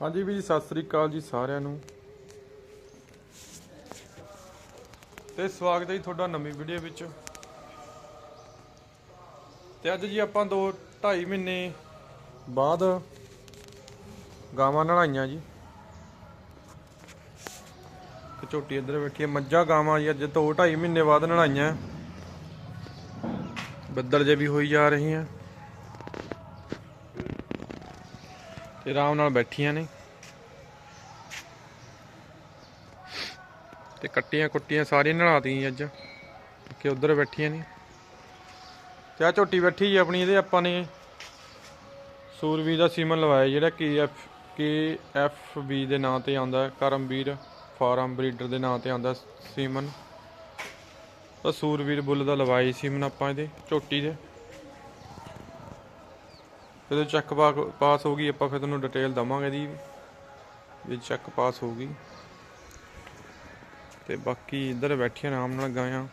ਹਾਂਜੀ ਵੀ ਸਤਿ ਸ੍ਰੀ ਅਕਾਲ ਜੀ ਸਾਰਿਆਂ ਨੂੰ। ਤੇ ਸਵਾਗਤ ਹੈ ਜੀ ਤੁਹਾਡਾ ਨਵੀਂ ਵੀਡੀਓ ਵਿੱਚ। ਤੇ ਅੱਜ ਜੀ ਆਪਾਂ 2 2.5 ਮਹੀਨੇ ਬਾਅਦ ਗਾਵਾਂ ਨਲਾਈਆਂ ਜੀ। ਝੋਟੀ ਇੱਧਰ ਬੈਠੀ ਹੈ, ਮੱਝਾਂ ਗਾਵਾਂ ਜੀ, ਅੱਜ 2 2.5 ਮਹੀਨੇ ਬਾਅਦ ਨਲਾਈਆਂ ਬੱਦਲ ਜੇ ਵੀ ਹੋਈ ਜਾ ਰਹੀਆਂ। ਤੇ ਆਰਾਮ ਨਾਲ ਬੈਠੀਆਂ ਨੇ। ਤੇ ਕੱਟੀਆਂ ਕੁੱਟੀਆਂ ਸਾਰੀਆਂ ਨਲਾਤੀਆਂ ਅੱਜ, ਕਿ ਉਧਰ ਬੈਠੀਆਂ ਨੇ। ਤੇ ਆ ਝੋਟੀ ਬੈਠੀ ਜੀ ਆਪਣੀ, ਇਹਦੇ ਆਪਾਂ ਨੇ ਸੂਰਵੀ ਦਾ ਸੀਮਨ ਲਵਾਇਆ, ਜਿਹੜਾ ਕਿ ਐਫ, ਕੇ ਐਫ ਬੀ ਦੇ ਨਾਂ ਤੇ ਆਉਂਦਾ ਕਰਮਵੀਰ ਫਾਰਮ ਬਰੀਡਰ ਦੇ ਨਾਂ ਤੇ ਆਉਂਦਾ ਸੀਮਨ। ਤਾਂ ਸੂਰਵੀਰ ਬੁੱਲ ਦਾ ਲਵਾਈ ਸੀਮਨ ਆਪਾਂ ਇਹਦੇ, ਝੋਟੀ ਦੇ। ਜਦੋਂ ਚੈੱਕ ਪਾਸ ਹੋ ਗਈ, ਆਪਾਂ ਫਿਰ ਤੁਹਾਨੂੰ ਡਿਟੇਲ ਦਵਾਂਗੇ ਇਹਦੀ ਵੀ ਚੈੱਕ ਪਾਸ ਹੋ ਗਈ। ਤੇ ਬਾਕੀ ਇੱਧਰ ਬੈਠੀਆਂ ਆਰਾਮ ਨਾਲ ਗਾਇਆ।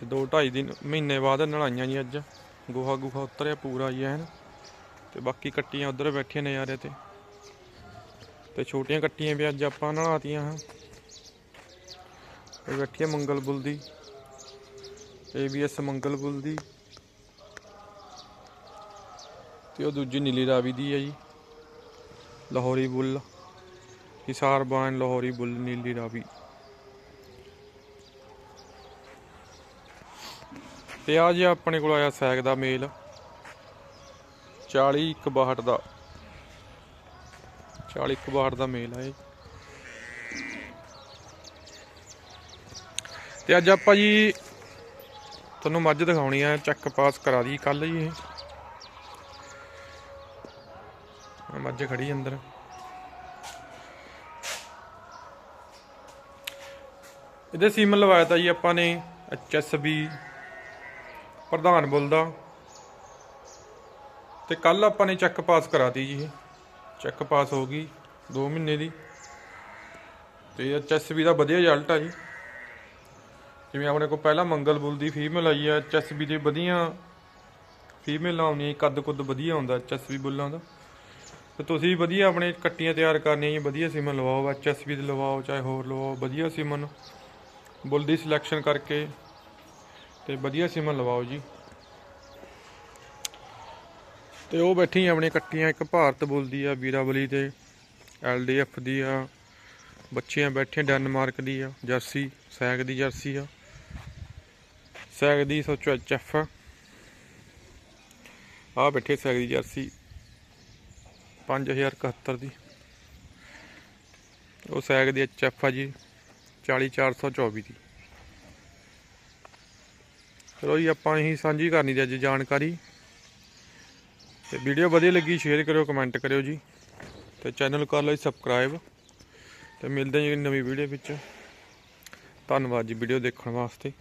ਤੇ 2 2.5 ਦਿਨ, ਮਹੀਨੇ ਬਾਅਦ ਨਲਾਈਆਂ ਜੀ ਅੱਜ। ਗੋਹਾ ਗੋਹਾ ਉਤਰਿਆ ਪੂਰਾ ਜੀ ਐਨ। ਤੇ ਬਾਕੀ ਕੱਟੀਆਂ ਉਧਰ ਬੈਠੀਆਂ ਨਜ਼ਾਰੇ ਤੇ ਤੇ ਛੋਟੀਆਂ ਕੱਟੀਆਂ ਵੀ ਅੱਜ ਆਪਾਂ ਨਲਾਤੀਆਂ ਹਾਂ। ਇਹ ਬੈਠੀ ਹੈ ਮੰਗਲ ਬੁੱਲ ਦੀ। ਏਬੀਐਸ ਮੰਗਲ ਬੁੱਲ ਦੀ। ਤੇ ਉਹ ਦੂਜੀ ਨੀਲੀ ਰਾਵੀ ਦੀ ਹੈ ਜੀ। ਲਾਹੌਰੀ ਬੁੱਲ। ਹਿਸਾਰ ਬਾਣ ਲਾਹੌਰੀ ਬੁੱਲ ਨੀਲੀ ਰਾਵੀ। ਤੇ ਆ ਜੀ ਆਪਣੇ ਕੋਲ ਆਇਆ ਸੈਕ ਦਾ ਮੇਲ। 40 62 ਦਾ। 40 62 ਦਾ ਮੇਲ ਆ ਇਹ। ਤੇ ਅੱਜ ਆਪਾਂ ਜੀ ਤੁਹਾਨੂੰ ਮੱਝ ਦਿਖਾਉਣੀ ਆ ਚੈੱਕ ਪਾਸ ਕਰਾ ਦੀ ਕੱਲ ਜੀ ਇਹ। ਮੱਝ ਖੜੀ ਅੰਦਰ। ਇਹਦੇ ਸੀਮਨ ਲਵਾਇਆ ਤਾਂ ਜੀ ਆਪਾਂ ਨੇ ਐਚਐਸਬੀ ਪ੍ਰਧਾਨ ਬੁੱਲ ਦਾ। ਤੇ ਕੱਲ ਆਪਾਂ ਨੇ ਚੈੱਕ ਪਾਸ ਕਰਾਤੀ ਜੀ ਚੈੱਕ ਪਾਸ ਹੋ ਗਈ 2 ਮਹੀਨੇ ਦੀ। ਤੇ ਐਚਐਸਬੀ ਦਾ ਵਧੀਆ ਰਿਜ਼ਲਟ ਆ ਜੀ। ਜਿਵੇਂ ਆਪਣੇ ਕੋਲ ਪਹਿਲਾਂ ਮੰਗਲ ਬੁੱਲ ਦੀ ਫੀਮੇਲ ਆਈ ਆ, ਐਚਐਸਬੀ ਦੇ ਵਧੀਆ ਫੀਮੇਲ ਆਉਣੀ ਕੱਦ ਕੁੱਦ ਵਧੀਆ ਹੁੰਦਾ ਐਚਐਸਬੀ ਬੁੱਲਾਂ ਦਾ। ਤੇ ਤੁਸੀਂ ਵਧੀਆ ਆਪਣੇ ਕੱਟੀਆਂ ਤਿਆਰ ਕਰਨੀਆਂ ਜੀ, ਵਧੀਆ ਸੀਮਨ ਲਵਾਓ ਐਚਐਸਬੀ ਦੇ ਲਵਾਓ, ਚਾਹੇ ਹੋਰ ਲਵਾਓ, ਵਧੀਆ ਸੀਮਨ। ਬੁੱਲ ਦੀ ਸਿਲੈਕਸ਼ਨ ਕਰਕੇ ਤੇ ਵਧੀਆ ਸੀਮਨ ਲਵਾਓ ਜੀ। ਤੇ ਉਹ ਬੈਠੀ ਆਪਣੀਆਂ ਕੱਟੀਆਂ, ਇੱਕ ਭਾਰਤ ਬੁੱਲ ਦੀ ਆ ਵੀਰਾਵਲੀ ਤੇ, ਐਲਡੀਐਫ ਦੀ ਆ। ਬੱਚੀਆਂ ਬੈਠੀਆਂ ਡੈਨਮਾਰਕ ਦੀ ਆ, ਜਰਸੀ, ਸੈਗ ਦੀ ਜਰਸੀ ਆ। ਸੈਗ ਦੀ ਸੋਚੋ ਐਚਐਫ ਆ। ਬੈਠੇ ਸੈਗ ਦੀ ਜਰਸੀ। 5071 ਦੀ। ਉਹ ਸੈਗ ਦੀ ਐਚਐਫ ਆ ਜੀ 40424 ਦੀ। ਚਲੋ ਜੀ, ਆਪਾਂ ਇਹੀ ਸਾਂਝੀ ਕਰਨੀ ਦੀ ਅੱਜ ਜਾਣਕਾਰੀ। ਤੇ ਵੀਡੀਓ ਵਧੀਆ ਲੱਗੀ, ਸ਼ੇਅਰ ਕਰਿਓ, ਕਮੈਂਟ ਕਰਿਓ ਜੀ। ਤੇ ਚੈਨਲ ਕਰ ਲਓ ਸਬਸਕ੍ਰਾਈਬ। ਤੇ ਮਿਲਦੇ ਹਾਂ ਜੀ ਨਵੀਂ ਵੀਡੀਓ ਵਿੱਚ। ਧੰਨਵਾਦ ਜੀ ਵੀਡੀਓ ਦੇਖਣ ਵਾਸਤੇ।